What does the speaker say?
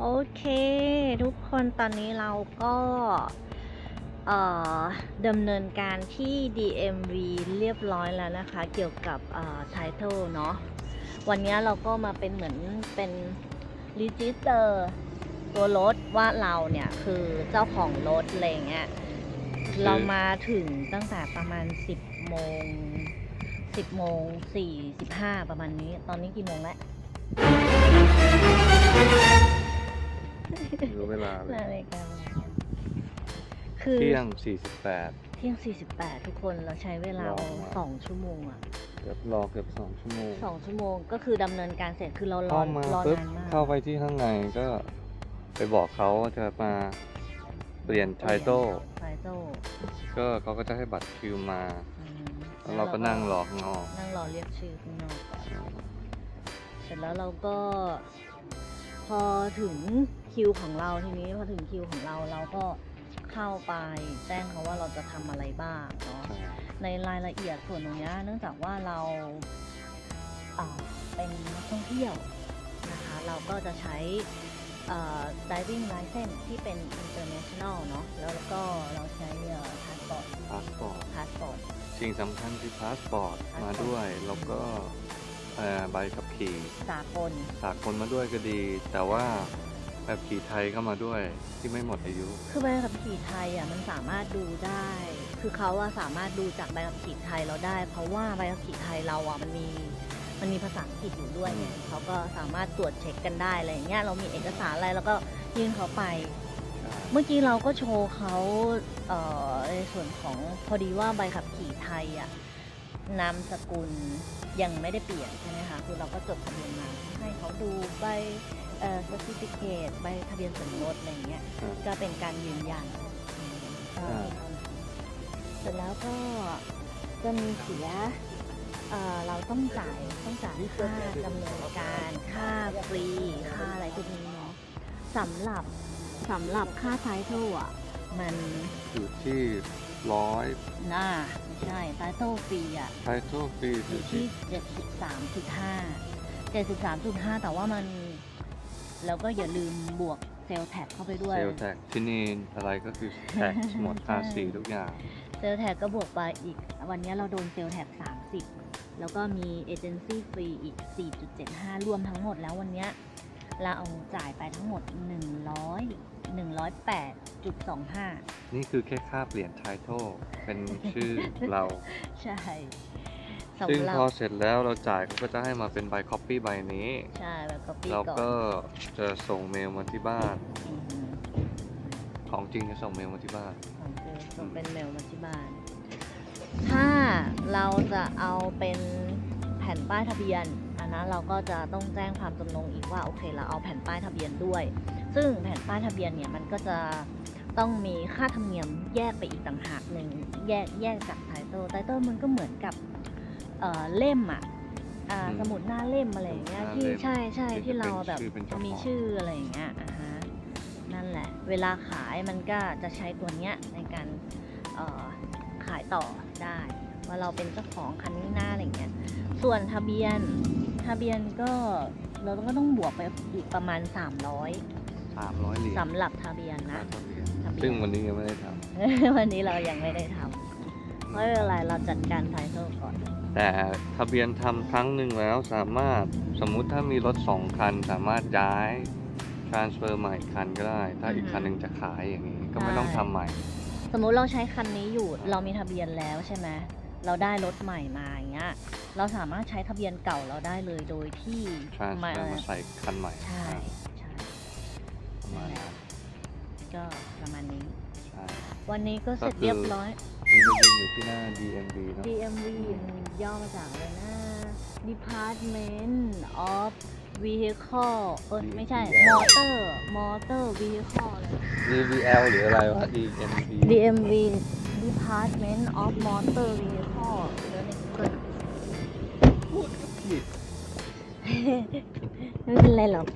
โอเค ทุกคนตอนนี้เราก็เดำเนินการที่ DMV เรียบร้อยแล้วนะคะ เกี่ยวกับ title เนาะวันนี้เราก็มาเป็นเหมือนเป็น register ตัวรถว่าเราเนี่ยคือเจ้าของรถอะไรเงี้ยเรามาถึงตั้งแต่ประมาณ 10โมง10โมง45 ประมาณนี้ ตอนนี้กี่โมงแล้ว รู้เวลาเลนาฬิยกาคือเที่ยงเที่ยง48ทุกคนเราใช้เวลารอมา สองชั่วโมงอะ48เกือบรอเกือบสองชั่วโมง สองชั่วโมงก็คือดำเนินการเสร็จคือเรารอเข้ามารอปุ๊บนานมากเข้าไปที่ข้างในก็ไปบอกเขาว่าจะมาเปลี่ยนไทโต้ไทโต้ก็เขาก็จะให้บัตรคิวมา อืมแล้วเราก็นั่งรอข้างนอกนั่งรอเรียกชื่อข้างนอกก่อนเสร็จแล้วเราก็ พอถึงคิวของเราทีนี้พอถึงคิวของเราเราก็เข้าไปแจ้งเขาว่าเราจะทำอะไรบ้างเนาะใช่ในรายละเอียดส่วนตรงเนี้ยเนื่องจากว่าเราอ่าเป็นนักท่องเที่ยวนะคะเราก็จะใช้เอ่อ diving license ที่เป็น international เนาะแล้วก็เราใช้เอ่อ passport พาสปอร์ต passport สิ่งสำคัญคือพาสปอร์ตมาด้วยแล้วก็เอ่อใบขับขี่สากลสากลมาด้วยก็ดี แต่ว่าใบขับขี่ไทยก็มาด้วยที่ไม่หมดอายุ คือใบขับขี่ไทยอะมันสามารถดูได้ คือเขาอะสามารถดูจากใบขับขี่ไทยเราได้ เพราะว่าใบขับขี่ไทยเราอะมันมีมันมีภาษาอังกฤษอยู่ด้วยไงเขาก็สามารถตรวจเช็คกันได้อะไรอย่างเงี้ยเรามีเอกสารอะไรแล้วก็ยื่นเขาไป เมื่อกี้เราก็โชว์เขาเอ่อในส่วนของพอดีว่าใบขับขี่ไทยอะ นามสกุลยังไม่ได้เปลี่ยนใช่ไหมคะคือเราก็จดทะเบียนมา ให้เขาดูใบเอ่อ certificate ใบทะเบียนสมรสอะไรอย่างเงี้ยอ่าก็เป็นการยืนยันอืมก็อ่าเสร็จแล้วก็จะมีเสียเอ่อเราต้องจ่ายต้องจ่ายค่าดำเนินการค่าฟรีค่าอะไรพวกนี้เนาะสำหรับสำหรับค่าไทเทลอะมันอยู่ที่ ร้อยน่าไม่ใช่ไทเทลฟรีอะไทโต้ฟรีออยู่ยู่ที่ที่73.5 73.5แต่ว่ามัน แล้วก็อย่าลืมบวกเซลล์แท็กเข้าไปด้วย เซลแท็กที่นี่อะไรก็คือแท็กหมดภาษีทุกอย่าง เซลล์แท็กก็บวกไปอีก วันนี้เราโดนเซลล์แท็ก30 แล้วก็มีเอเจนซี่ฟรีอีก 4.75 รวมทั้งหมดแล้ววันนี้เราเอาจ่ายไปทั้งหมด 100 108.25 นี่คือแค่ค่าเปลี่ยนไทโต้เป็นชื่อเรา ใช่ซึ่งสำหรับพอเสร็จแล้วเราจ่ายเขาก็จะให้มาเป็นใบคอปปี้ใบนี้ ใช่แบบก็ปีเราก่อนก็จะส่งเมลมาที่บ้าน อืมของจริงจะส่งเมลมาที่บ้าน ของเจอส่งเป็นเมลมาที่บ้าน ถ้าเราจะเอาเป็นแผ่นป้ายทะเบียนอันนั้นเราก็จะต้องแจ้งความจำนงอีกว่าโอเคเราเอาแผ่นป้ายทะเบียนด้วย ซึ่งแผ่นป้ายทะเบียนเนี่ยมันก็จะต้องมีค่าธรรมเนียมแยกไปอีกต่างหากหนึ่งแยกแยกจากไทเติลไทเติลมันก็เหมือนกับเอ่อเล่มอะอ่าอืมสมุดหน้าเล่มอะไรอย่างเงี้ยสมุดหน้าที่เล่มใช่ใช่ที่ที่จะเราเป็นแบบชื่อเป็นเจ้าของ มีชื่ออะไรอย่างเงี้ยอ่าฮะนั่นแหละ เวลาขายมันก็จะใช้ตัวเนี้ยในการเอ่อขายต่อได้ ว่าเราเป็นเจ้าของคันนี้หน้าอะไรอย่างเงี้ยส่วนทะเบียนทะเบียนก็เราก็ต้องบวกไปอีกประมาณ 300 สามร้อยเหรียญสำหรับทะเบียนค่านะทะเบียนทะเบียนซึ่งวันนี้ยังไม่ได้ทวันนี้เรายังไม่ได้ทำไม่เป็นไรเราจัดการไทเทลก่อนำแต่ทะเบียนทำครั้งหนึ่งแล้วสามารถสมมุติถ้ามีรถสองคันสามารถย้าย transfer ใหม่คันก็ได้ ถ้าอีกคันหนึ่งจะขายอย่างนี้ก็ไม่ต้องทำใหม่ สมมุติเราใช้คันนี้อยู่เรามีทะเบียนแล้วใช่ไหมเราได้รถใหม่มาอย่างเงี้ยเราสามารถใช้ทะเบียนเก่าเราได้เลยโดยที่ transfer มาใส่คันใหม่ ใช่ใช่ประ มาณนั้นก็ประมาณนี้ ใช่ วันนี้ก็เสร็จก็คือ เรียบร้อยนี่ก็ยืนอยู่ที่หน้า DMV เนอะ DMV มันย่อมาจากอะไรนะ Department of Vehicle เออไม่ใช่ Motor Motor Vehicle เลย DVL หรืออะไรวะ DMV DMV Department of Motor Vehicle เดี๋ยวนี้เกิด พูดก็ผิด ไม่เป็นไรหรอก